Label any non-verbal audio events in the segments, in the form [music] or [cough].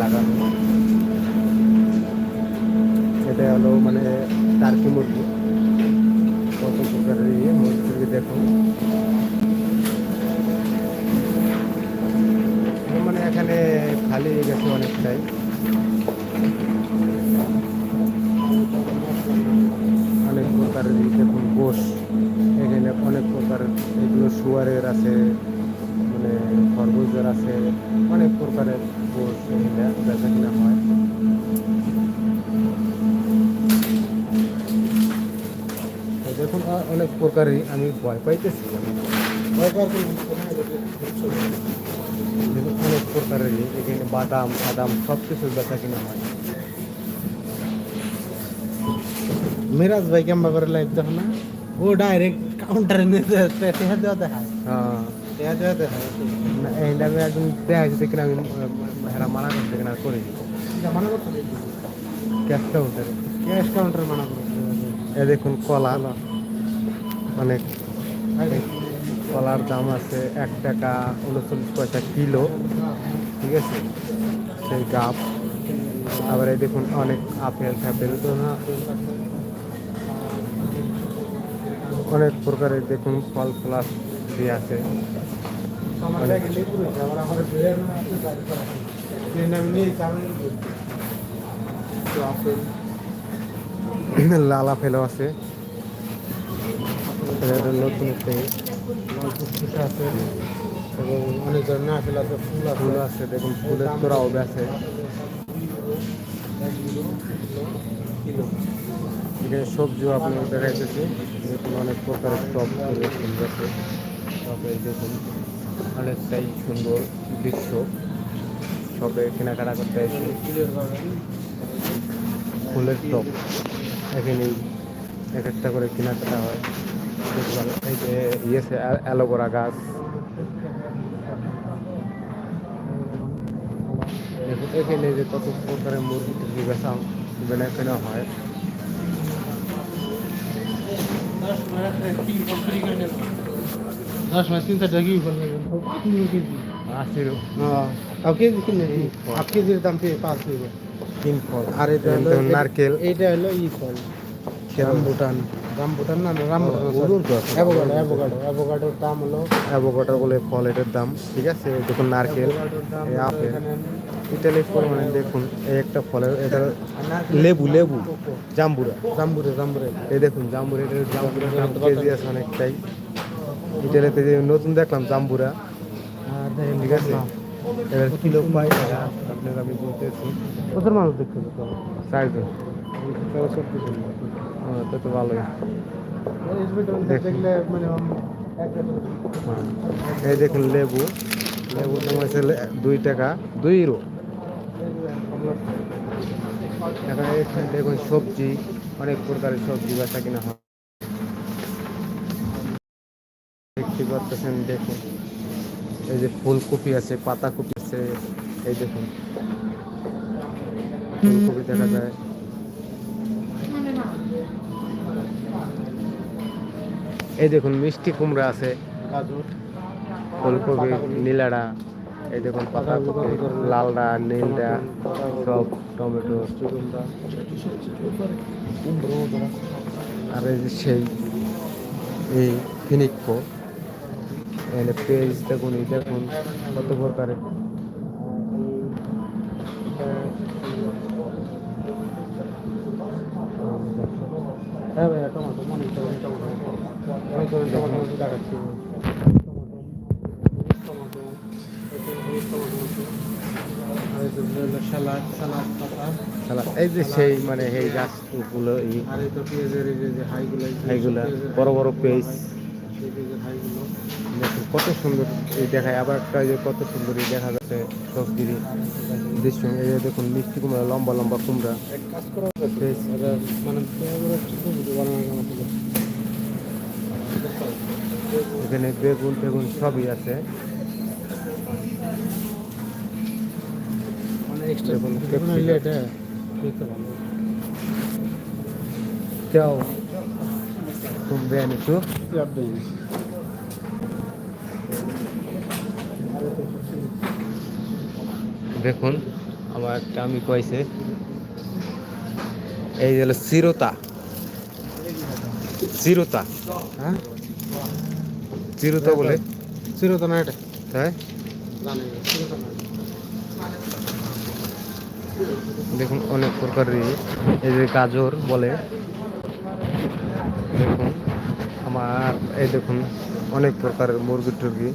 লাগানো এটা হলো মানে টার্কি মুরগি। কত প্রকারের ইয়ে মুরগি দেখুন মানে এখানে খালি গেছে অনেকটাই। অনেক প্রকারের দেখুন গোশ। এখানে অনেক প্রকারের এগুলো শুয়ারের আছে মানে খরগোশের আছে, অনেক প্রকারের। গোশ এখানে বেচা কিনা হয় তো দেখুন আ- অনেক প্রকারই আমি ভয় পাইতেছি ভয় পাওয়ার কোনো কিছু নেই। দেখুন, অনেক প্রকারের এখানে বাদাম বাদাম সব কিছু বেচা কিনা হয় মিরাজ ভাই কেমবা করে লাইভ দেখো না ও ডাইরেক্ট কাউন্টারে নিয়ে টেহা দেওয়া দেখায় হ্যাঁ এইটা আমি একদম দেখা যাচ্ছে কিনা আমি হেরা মানা করতে কিনা করি। মানা করতে ক্যাশ কাউন্টারে ক্যাশ কাউন্টার মানা করতে এ দেখুন কলা। অনেক কলার দাম আছে এক টাকা উনচল্লিশ পয়সা কিলো ঠিক আছে? সেই গাপ। আবার এই দেখুন অনেক আপেল ফ্যাপেল অনেক প্রকারের দেখুন ফল ফলার দিয়ে আছে। আছে। লাল আপেলও আছে। নতুন ইয়ে। আছে। এবং অনেক ধরনের আপেল আছে ফুল আছে। ফুল আছে দেখুন ফুলের তোরাও আছে। কিলো এখানে সবজিও আপনি দেখাইতেছি। দেখুন অনেক প্রকারের টপ ফুলের ফুল আছে। এই দেখুন অনেকটাই সুন্দর দৃশ্য। সবে কেনাকাটা করতে এসে ফুলের টপ এখানে এক একটা করে কেনাকাটা হয়। এই যে ইয়েছে অ্যালোভেরা গাছ। দেখুন, এখানে যে কত প্রকারের মুরগি টুরগি বেচা বেনা কেনা হয়। দশ মাস তিন চারটা কি করলে কেজি আশির হ্যাঁ কেজি কিনে হাফ কেজির দাম পেয়ে পাঁচ দেবো তিন ফল। আর এটা হলো দেখুন নারকেল। এইটা হলো ই ফল। রামবুটান রামবুটান না রামবুটান অ্যাভোকাডো অ্যাভোকাডো। অ্যাভোকাডোর দাম হলো অ্যাভোকাডো বলে ফল এটার দাম। ঠিক আছে? দেখুন নারকেল। আপেল। পরিমাণে দেখুন এই একটা ফলের এটা লেবু লেবু। জাম্বুরা। জাম্বুরে জাম্বুরে। এই দেখুন জাম্বুরা জাম্বুরা কেজি আছে অনেকটাই। ইটালিতে যে নতুন দেখলাম জাম্বুরা। আর ঠিক আছে? এবার পাই টাকা আপনাকে আমি বলতেছি। কত মানুষ দেখতে চারজন তো তো ভালোই। হ্যাঁ। এই দেখুন লেবু। লেবুর দাম হয়েছে দুই টাকা দুই ইউরো। এখানে দেখুন সবজি অনেক প্রকারের সবজি বেচা কিনা হয়। দেখতে পাচ্ছেন দেখুন। এই যে ফুলকপি আছে, পাতাকপি আছে, এই দেখুন। ফুলকপি দেখা যায়। এই দেখুন, মিষ্টি কুমড়া আছে। ফুলকপি, নীলাড়া, এই দেখুন, পাতাকপি, লালডা নীলডা সব টমেটো। আর এই যে সেই, এই ফিনিকো এখানে পেঁয়াজ দেখুন এই দেখুন কত প্রকারের। হ্যাঁ ভাইয়া টমেটো। ধরনের টমেটো টমেটো দেখাচ্ছি। এই যে সেই মানে এই গাছগুলো এই হাইগুলো বড় বড় হাইগুলো দেখুন কত সুন্দর এই দেখায়। আবার একটা যে কত সুন্দর এই দেখা যাচ্ছে সবজির দৃশ্য। এই যে দেখুন মিষ্টি কুমড়া লম্বা লম্বা কুমড়া। মানে। এখানে বেগুন টেগুন সবই আছে। মানে এক্সট্রা এটা দেখতে ভালো। একটু পেঁয়াজ দেন দেখুন আমার একটা আমি কইছে। এই যে হলো চিরতা। চিরতা। হ্যাঁ? চিরতা বলে? চিরতা না এটা? তাই না দেখুন অনেক প্রকারের এই যে গাজর বলে দেখুন আমার এই দেখুন অনেক প্রকারের মুরগি টুরগি।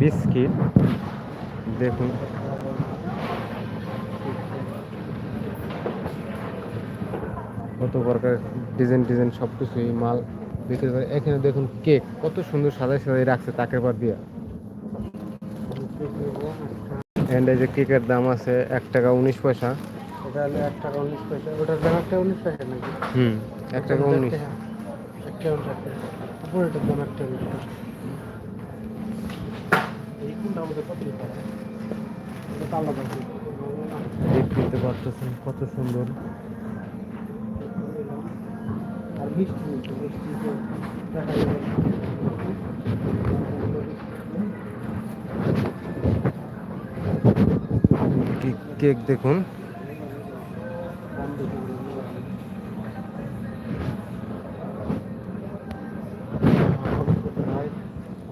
বিস্কিট দেখুন। কত প্রকার ডিজাইন ডিজাইন সব কিছুই মাল বিক্রি করে। এখানে দেখুন কেক কত সুন্দর সাজাই সাজাই রাখছে তাকের পর দিয়া। এন্ড এই যে কেকের দাম আছে এক টাকা উনিশ পয়সা। এটা হলো এক টাকা উনিশ পয়সা ওটার দাম একটা উনিশ পয়সা নাকি? হুম এক টাকা উনিশ। দাম একটা উনিশ দেখতে পারতেছেন কত সুন্দর। মিষ্টি কেক দেখুন।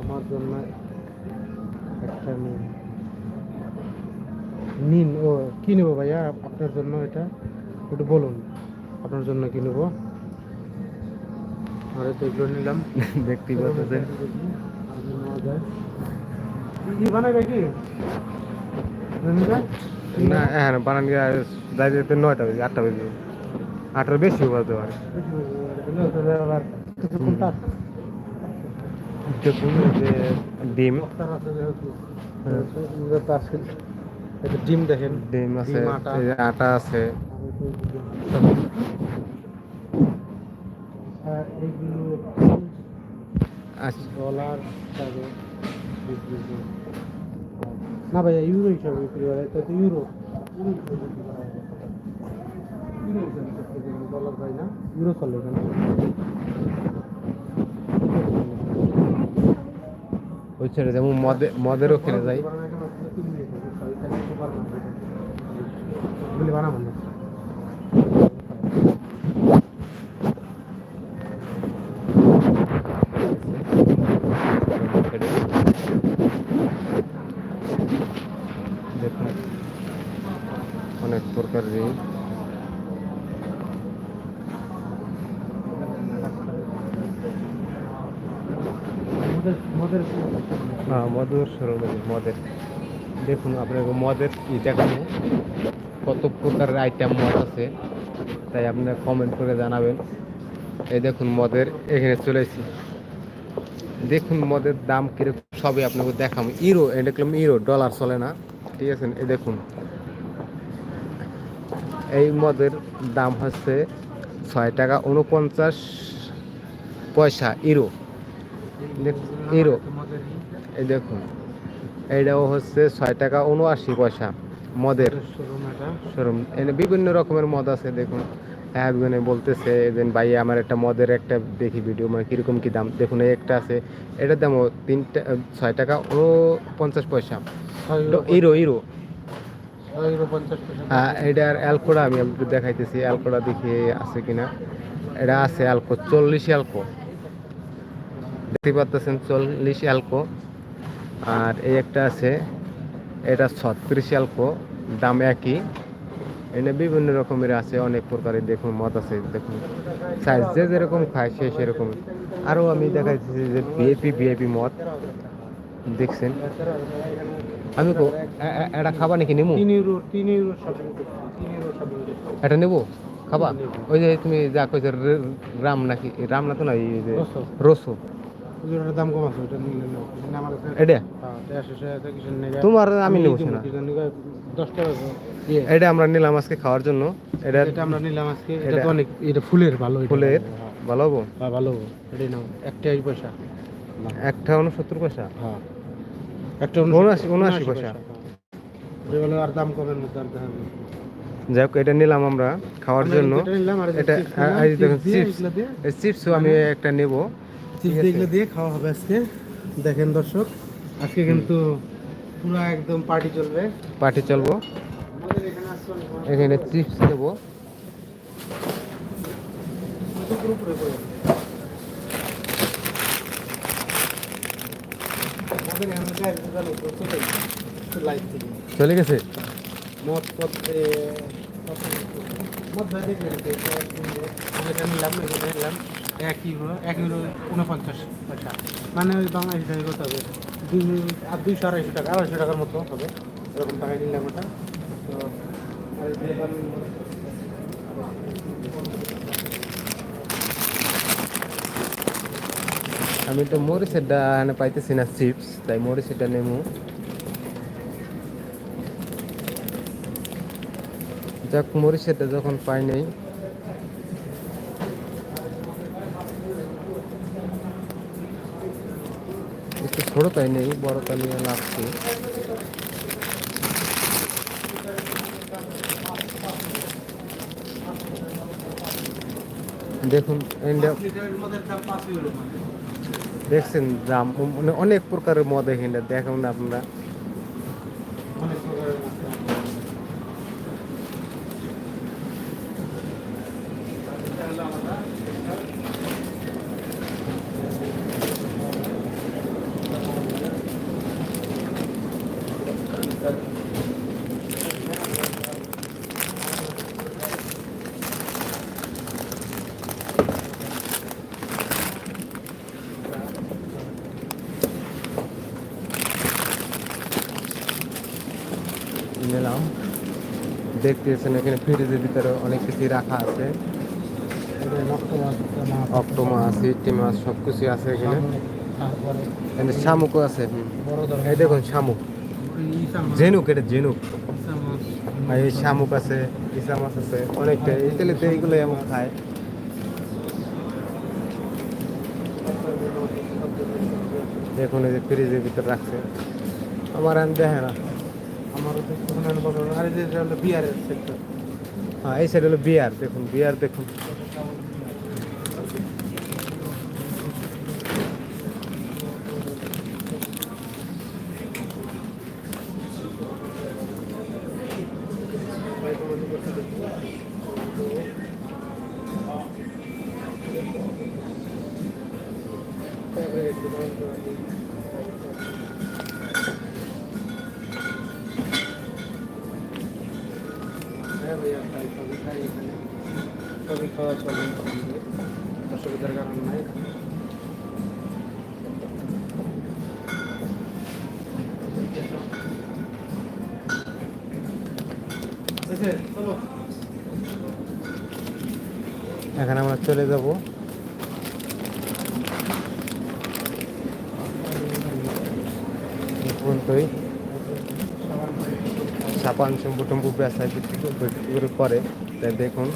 আমার জন্য একটা নিন। নিন ও, কি নেব ভাইয়া আপনার জন্য এটা? একটু বলুন, আপনার জন্য কি নেব? নিলাম। [laughs] দেখতেই পাচ্ছেন? না হ্যাঁ বানান দাঁড়িয়ে যেতে নয়টা বেজে আটটা বেজে আটটার বেশি বাজতে পারে ডিম। ডিম দেখেন। ডিম আছে আটা। আছে। আচ্ছা। ডলার হিসাবে বিক্রি করে। না ভাইয়া ইউরো হিসাবে বিক্রি করে এটা তো ইউরো। ইউরো হিসাবে বিক্রি করা হয়। ইউরো হিসাবে বিক্রি করে, ডলার না। ইউরো চলে এখানে ওই ছেড়ে যেমন মদে মদেরও খেলে যাই। গুলি বানাবো না দেখুন অনেক প্রকারের মদের মদের না মধুর মদের। দেখুন আপনাকে মদের ই দেখাবো কত প্রকারের আইটেম মদ আছে, তাই আপনারা কমেন্ট করে জানাবেন। এই দেখুন মদের এখানে চলেছি দেখুন মদের দাম কীরকম, সবই আপনাকে দেখাবো। ইউরো, এটা দেখলাম ইউরো ডলার চলে না। ঠিক আছে, এই দেখুন। এই মদের দাম হচ্ছে ছয় টাকা উনপঞ্চাশ পয়সা, ইউরো। দেখ- ইউরো, এই দেখুন। এইটাও হচ্ছে ছয় টাকা উনআশি পয়সা মদের শোরুম। এটা বিভিন্ন রকমের মদ আছে দেখুন। হ্যাঁ একজনে বলতেছে যে ভাই আমার একটা মদের একটা দেখি ভিডিও মানে কীরকম কী দাম? দেখুন এই একটা আছে এটার দামও তিনটা ছয় টাকা ও পঞ্চাশ। পয়সা ইরো। ইরো হ্যাঁ এটার অ্যালকোটা আমি দেখাইতেছি অ্যালকোটা দেখি আছে কিনা। এটা আছে অ্যালকো চল্লিশ অ্যালকো। দেখতে পাচ্ছেন চল্লিশ অ্যালকো। আর এই একটা আছে এটা ছত্রিশ অ্যালকো দাম একই। এনে বিভিন্ন রকমের আছে অনেক প্রকারের দেখুন মদ আছে দেখুন। সাইজ যে যেরকম খায় সে সেরকম। আরও আমি দেখাইতেছি যে ভিআইপি ভিআইপি মদ দেখছেন? আমি এটা খাবা নাকি করছি এটা নেব? খাবা? ওই যে তুমি যা কইছো রাম নাকি? রাম না তো না এই যে রসো। রসু দাম কম আছে ওটা নিলে নাও আমার কাছে এটা? হ্যাঁ দেড়শো টাকা কিছু নেই তোমার আমি নেব না দশ টাকা এটা আমরা নিলাম আজকে খাওয়ার জন্য। এটা এটা আমরা নিলাম আজকে এটা এটা- তো অনেক এটা ফুলের ভালো ফুলের হ্যাঁ, ভালো হব? হ্যাঁ, ভালো এটাই নাও একটা পয়সা। একটা উনসত্তর পয়সা? হ্যাঁ। একটা উনআশি- উনআশি পয়সা। হ্যাঁ। আর দাম কমের মধ্যে আর দেখা যাই হোক এটা নিলাম আমরা খাওয়ার জন্য। এটা চিপস চিপসও আমি একটা নেব। চিপস এগুলো দিয়ে খাওয়া হবে আজকে। দেখেন দর্শক আজকে কিন্তু পুরো একদম পার্টি চলবে। পার্টি চলবো। এখানে চিপস থেকে। চলে গেছে? মদ ভাই এটা নিলাম নিলাম। এক ইউরো এক ইউরো উনপঞ্চাশ পয়সা মানে ওই বাংলাদেশ টাকা কত হবে? দুই আর দুইশো আড়াইশো টাকা, আড়াইশো টাকার মতো হবে। এরকম টাকায় নিলাম ওটা তো আমি- তো মরিচের ডানে পাইতেছি না চিপস, তাই মরিচের ডা নেব যাক মরিচেরটা যখন পাই নাই ছোটটাই নেই বড়টা নিয়ে লাগছে। দেখুন দেখছেন দাম মানে অনেক প্রকারের মদ এখানে দেখুন আপনারা অনেক প্রকারের মধ্যে। নিলাম দেখতেছেন এখানে ফ্রিজের ভিতরে অনেক কিছু রাখা আছে। মাছ, মাছ। আছে এখানে। শামুকও আছে দেখুন শামুক। ঝিনুক এটা। আর এই শামুক আছে খায় দেখুন এই যে ফ্রিজের ভিতরে রাখছে। আমার আর দেখে না আমারও তো কোনো বড় বড়- আর এই সেক্টর হ্যাঁ সাইড হলো বিয়ার দেখুন বিয়ার দেখুন। খাওয়া চলে অসুবিধার কারণ নাই এখন আমরা চলে যাব সাপান বেসায় বিক্রি করে- করে তাই দেখুন।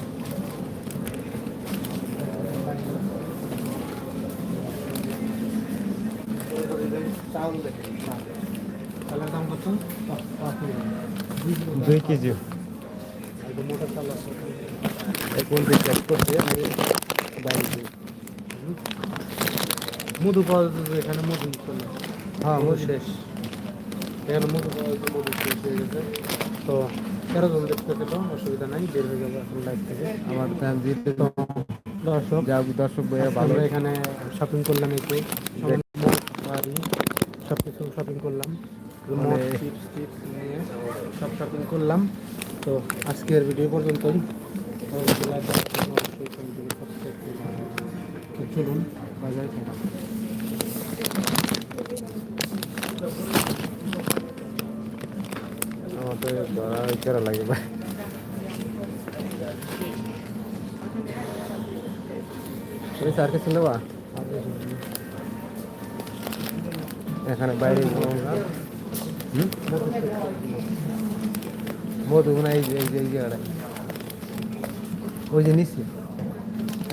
চাউল দেখে চালের দাম কত? পাঁচ পাঁচ টাকা। দুই কেজি। মোটা চাল আছে আমি। মধু পাওয়া যাচ্ছে এখানে মধু চলে। হ্যাঁ মধু শেষ। এখানে মধু পাওয়া যাচ্ছে মধু শেষ হয়ে গেছে। তো তেরো জন দেখতে পেল অসুবিধা নাই বের হয়ে যাবে এখন লাইফ থেকে। আমার দাম দিতে তো দর্শক যা দর্শক ভাইয়া ভালো এখানে শপিং করলাম একটু। সব কিছু শপিং করলাম। মানে- চিপস টিপস নিয়ে সব শপিং করলাম। তো আজকের ভিডিও পর্যন্তই। অবশ্যই like করবেন, অবশ্যই চ্যানেলটিকে subscribe করবেন। তো চলুন বাজারে থাকা আমার তো ধরা করা লাগে ভাই ওই স্যার কিছু নেবা এখানে বাইরে যাব আমরা হুম? মধু না, এই যে, এই ওই যে নিচে,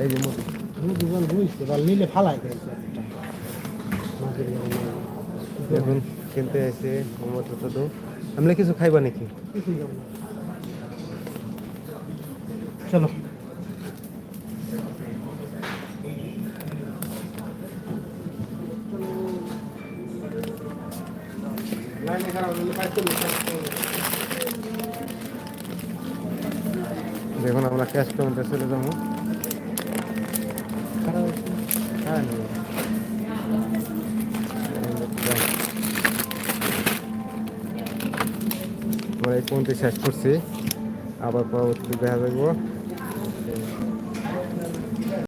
এই যে মধু। দেখুন, কিনতে এসে মতো শুধু আমরা কিছু খাইবা নাকি? দেখুন, আমরা ক্যাশ পেমেন্টে চলে যাব। হ্যাঁ আমরা এই পর্যন্ত শেষ করছি। আবার পরবর্তী দেখা দেখব